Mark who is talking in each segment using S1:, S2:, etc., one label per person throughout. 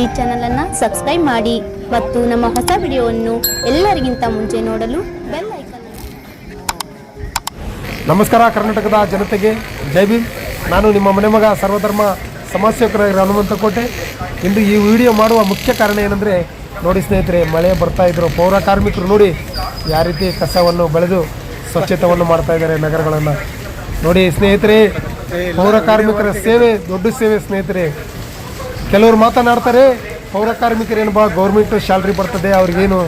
S1: ಈ ಚಾನಲನ್ನು ಸಬ್ಸ್ಕ್ರೈಬ್ ಮಾಡಿ ಮತ್ತು ನಮ್ಮ ಹೊಸ ವಿಡಿಯೋವನ್ನು ಎಲ್ಲರಿಗಿಂತ ಮುಂಚೆ ನೋಡಲು ಬೆಲ್ ಐಕನ್
S2: ನಮಸ್ಕಾರ, ಕರ್ನಾಟಕದ ಜನತೆಗೆ. ಜೈ ಭೀಮ್. ನಾನು ನಿಮ್ಮ ಮನೆ ಮಗ ಸರ್ವಧರ್ಮ ಸಮಾಜಸೇವಕರಾಗಿರೋ ಹನುಮಂತ ಕೋಟೆ. ಇಂದು ಈ ವಿಡಿಯೋ ಮಾಡುವ ಮುಖ್ಯ ಕಾರಣ ಏನಂದರೆ, ನೋಡಿ ಸ್ನೇಹಿತರೆ, ಮಳೆ ಬರ್ತಾ ಇದ್ರು ಪೌರ ಕಾರ್ಮಿಕರು ನೋಡಿ ಯಾವ ರೀತಿ ಕಸವನ್ನು ಬೆಳೆದು ಸ್ವಚ್ಛತವನ್ನು ಮಾಡ್ತಾ ಇದ್ದಾರೆ ನಗರಗಳನ್ನು. ನೋಡಿ ಸ್ನೇಹಿತರೆ, ಪೌರ ಕಾರ್ಮಿಕರ ಸೇವೆ, ದೊಡ್ಡ ಸೇವೆ ಸ್ನೇಹಿತರೆ. ಕೆಲವರು ಮಾತನಾಡ್ತಾರೆ, ಪೌರ ಕಾರ್ಮಿಕರೇನು ಬಾ ಗೌರ್ಮೆಂಟ್ ಸ್ಯಾಲ್ರಿ ಬರ್ತದೆ, ಅವ್ರಿಗೇನು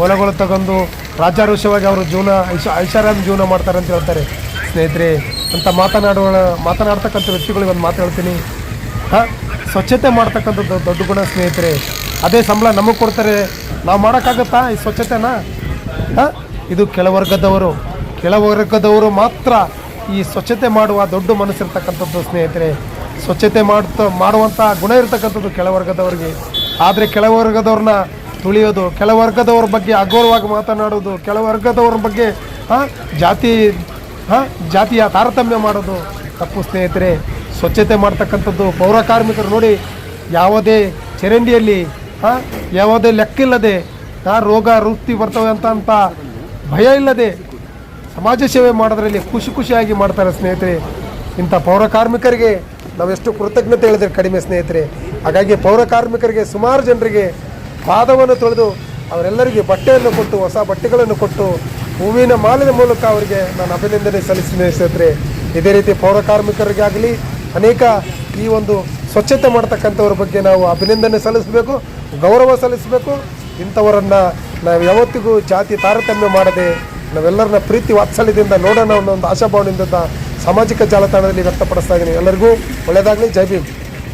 S2: ಹೊಲಗಳು ತಗೊಂಡು ರಾಜಾರೋಷವಾಗಿ ಅವರು ಜೀವನ, ಐಷ, ಐಷಾರಾಮಿ ಜೀವನ ಮಾಡ್ತಾರೆ ಅಂತ ಹೇಳ್ತಾರೆ. ಸ್ನೇಹಿತರೆ, ಅಂತ ಮಾತನಾಡುವ ಮಾತನಾಡ್ತಕ್ಕಂಥ ವ್ಯಕ್ತಿಗಳಿಗೆ ಒಂದು ಮಾತು ಹೇಳ್ತೀನಿ. ಹಾಂ ಸ್ವಚ್ಛತೆ ಮಾಡ್ತಕ್ಕಂಥದ್ದು ದೊಡ್ಡ ಗುಣ ಸ್ನೇಹಿತರೆ, ಅದೇ ಸಂಬಳ ನಮಗೆ ಕೊಡ್ತಾರೆ. ನಾವು ಮಾಡೋಕ್ಕಾಗತ್ತಾ ಈ ಸ್ವಚ್ಛತೆನ? ಹಾಂ ಇದು ಕೆಳವರ್ಗದವರು ಕೆಳವರ್ಗದವರು ಮಾತ್ರ ಈ ಸ್ವಚ್ಛತೆ ಮಾಡುವ ದೊಡ್ಡ ಮನಸ್ಸಿರ್ತಕ್ಕಂಥದ್ದು ಸ್ನೇಹಿತರೆ. ಸ್ವಚ್ಛತೆ ಮಾಡ್ತಾ ಮಾಡುವಂಥ ಗುಣ ಇರತಕ್ಕಂಥದ್ದು ಕೆಳವರ್ಗದವ್ರಿಗೆ. ಆದರೆ ಕೆಳವರ್ಗದವ್ರನ್ನ ತುಳಿಯೋದು, ಕೆಳವರ್ಗದವ್ರ ಬಗ್ಗೆ ಅಗೌರವಾಗಿ ಮಾತನಾಡೋದು, ಕೆಳವರ್ಗದವ್ರ ಬಗ್ಗೆ ಹಾಂ ಜಾತಿ ಹಾಂ ಜಾತಿಯ ತಾರತಮ್ಯ ಮಾಡೋದು ತಪ್ಪು ಸ್ನೇಹಿತರೆ. ಸ್ವಚ್ಛತೆ ಮಾಡ್ತಕ್ಕಂಥದ್ದು ಪೌರ ಕಾರ್ಮಿಕರು ನೋಡಿ, ಯಾವುದೇ ಚರಂಡಿಯಲ್ಲಿ ಹಾಂ ಯಾವುದೇ ಲೆಕ್ಕಿಲ್ಲದೆ ರೋಗ, ವೃತ್ತಿ ಬರ್ತವೆ ಅಂತ ಅಂತ ಭಯ ಇಲ್ಲದೆ ಸಮಾಜ ಸೇವೆ ಮಾಡೋದ್ರಲ್ಲಿ ಖುಷಿ ಖುಷಿಯಾಗಿ ಮಾಡ್ತಾರೆ ಸ್ನೇಹಿತರೆ. ಇಂಥ ಪೌರ ಕಾರ್ಮಿಕರಿಗೆ ನಾವೆಷ್ಟು ಕೃತಜ್ಞತೆ ಹೇಳಿದ್ರೆ ಕಡಿಮೆ ಸ್ನೇಹಿತರೆ. ಹಾಗಾಗಿ ಪೌರ ಕಾರ್ಮಿಕರಿಗೆ, ಸುಮಾರು ಜನರಿಗೆ ಪಾದವನ್ನು ತೊಳೆದು ಅವರೆಲ್ಲರಿಗೆ ಬಟ್ಟೆಯನ್ನು ಕೊಟ್ಟು, ಹೊಸ ಬಟ್ಟೆಗಳನ್ನು ಕೊಟ್ಟು, ಹೂವಿನ ಮಾಲಿನ ಮೂಲಕ ಅವರಿಗೆ ನಾನು ಅಭಿನಂದನೆ ಸಲ್ಲಿಸ್ತೀನಿ ಸ್ನೇಹಿತರೆ. ಇದೇ ರೀತಿ ಪೌರ ಕಾರ್ಮಿಕರಿಗಾಗಲಿ, ಅನೇಕ ಈ ಒಂದು ಸ್ವಚ್ಛತೆ ಮಾಡತಕ್ಕಂಥವ್ರ ಬಗ್ಗೆ ನಾವು ಅಭಿನಂದನೆ ಸಲ್ಲಿಸಬೇಕು, ಗೌರವ ಸಲ್ಲಿಸಬೇಕು. ಇಂಥವರನ್ನು ನಾವು ಯಾವತ್ತಿಗೂ ಜಾತಿ ತಾರತಮ್ಯ ಮಾಡದೆ ನಾವೆಲ್ಲರನ್ನ ಪ್ರೀತಿ ವಾತ್ಸಲ್ಯದಿಂದ ನೋಡೋಣ ಅನ್ನೋ ಒಂದು ಆಶಾಭಾವನೆಯಿಂದ ಸಾಮಾಜಿಕ ಜಾಲತಾಣದಲ್ಲಿ ವ್ಯಕ್ತಪಡಿಸ್ತಾ ಇದ್ದೀನಿ. ಎಲ್ಲರಿಗೂ ಒಳ್ಳೆಯದಾಗಲಿ. ಜೈ ಭೀಮ್.